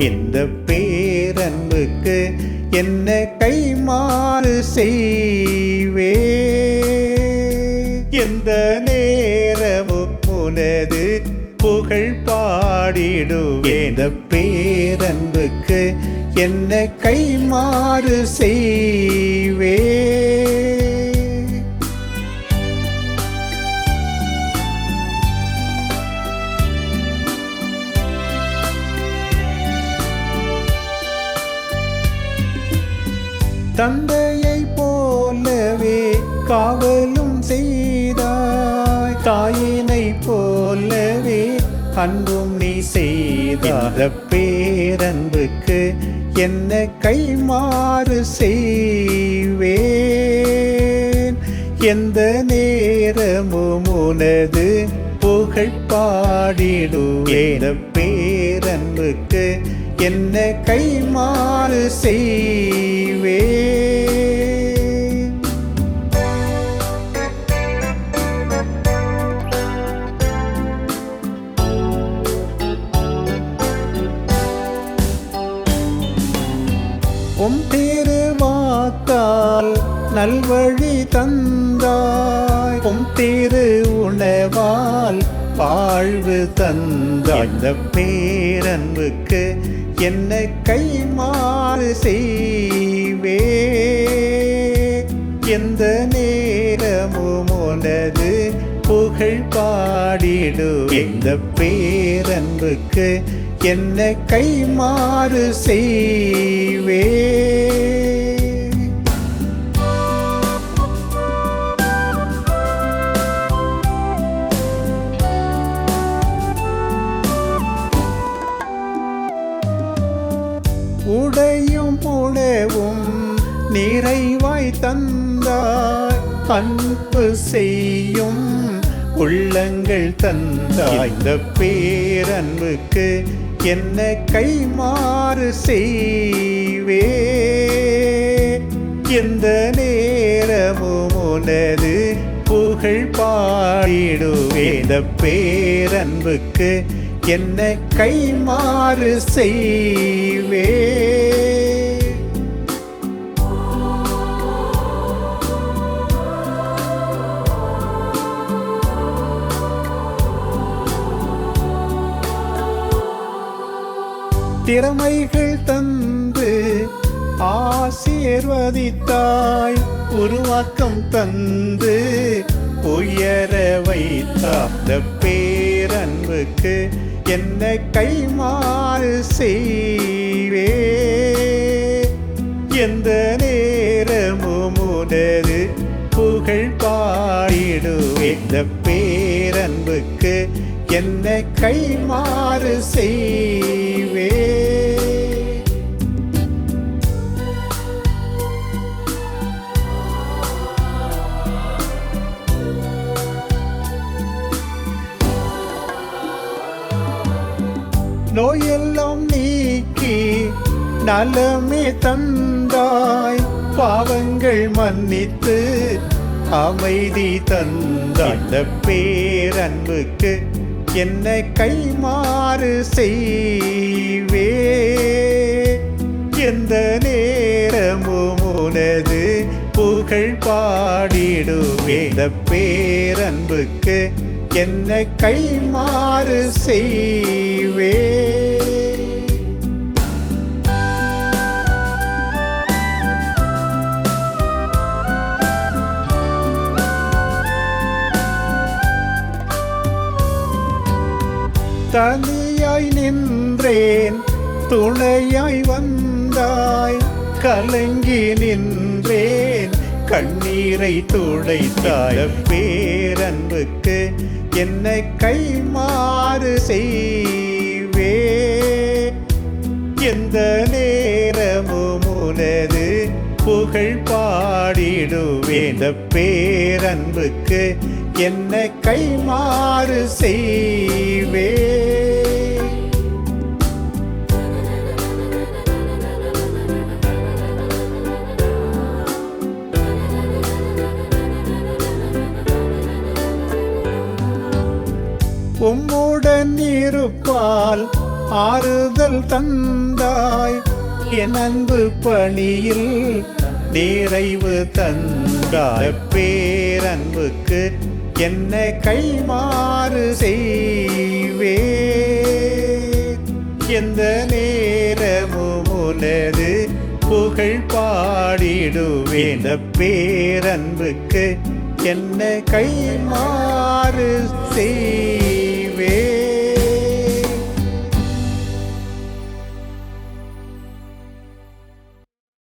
இந்த பேரன்புக்கு என்ன கைமாறு செய்வே? எந்த நேரமும் உனது புகழ் பாடிடுவே இந்த பேரன்புக்கு என்ன கைமாறு செய்வே? தந்தையை போலவே காவலும் செய்தாய். தாயினை போலவே அன்பும் நீ செய்த பேரன்புக்கு என்ன கைமாறு செய்வேன்? எந்த நேரமும் உனது புகழ் பாடிடுவேன். பேரன்புக்கு என்ன கைமாறு செய்வே? உம் திருவாக்கால் நல்வழி தந்தாய். உம் திரு உணவால் வாழ்வு தந்தாய். இந்த பேரன்புக்கு என்ன கைமாறு செய்வே. எந்த நேரமும் உனது புகழ் பாடிடு இந்த பேரன்புக்கு என்னை கைமாறு செய்வே. உடையும் உணவும் நிறைவாய் தந்தாய். அன்பு செய்யும் உள்ளங்கள் தந்தாய். இந்த பேரன்புக்கு என்ன கைமாறு செய்வே? எந்த நேரமும் உனது புகழ் பாடிடுவே. இந்த பேரன்புக்கு என்ன கைமாறு செய்வே? திறமைகள் தந்து ஆசீர்வதித்தாய் உருவாக்கம் தந்து உயர வைத்த பேரன்புக்கு என்ன கைமாறு செய்வே. எந்த நேரமும் உனது புகழ் பாடிடுவே. இந்த பேரன்புக்கு என்ன கைமாறு செய் நோயெல்லாம் நீக்கி நலமே தந்தாய். பாவங்கள் மன்னித்து அமைதி தந்த பேரன்புக்கு என்னை கைமாறு செய்வே. எந்த நேரமும் உனது புகழ் பாடிடுவே. இந்த பேரன்புக்கு என்னை கைமாறு செய் தனியாய் நின்றேன் துணையாய் வந்தாய் கலங்கி நின்றேன் கண்ணீரை துடைத்தாய். பேரன்புக்கு என்னை கைமாறு செய்வே. எந்த நேரமும் உனது புகழ் பாடிடுவேன். பேரன்புக்கு என்னை கைமாறு செய்வே. நீருப்பால் ஆறுதல் தந்தாய். என் அன்பு பணியில் நிறைவு தந்தாய். பேரன்புக்கு என்ன கைமாறு செய்வே. எந்த நேரமும் உனது புகழ் பாடிடுவேன். பேரன்புக்கு என்ன கைமாறு செய்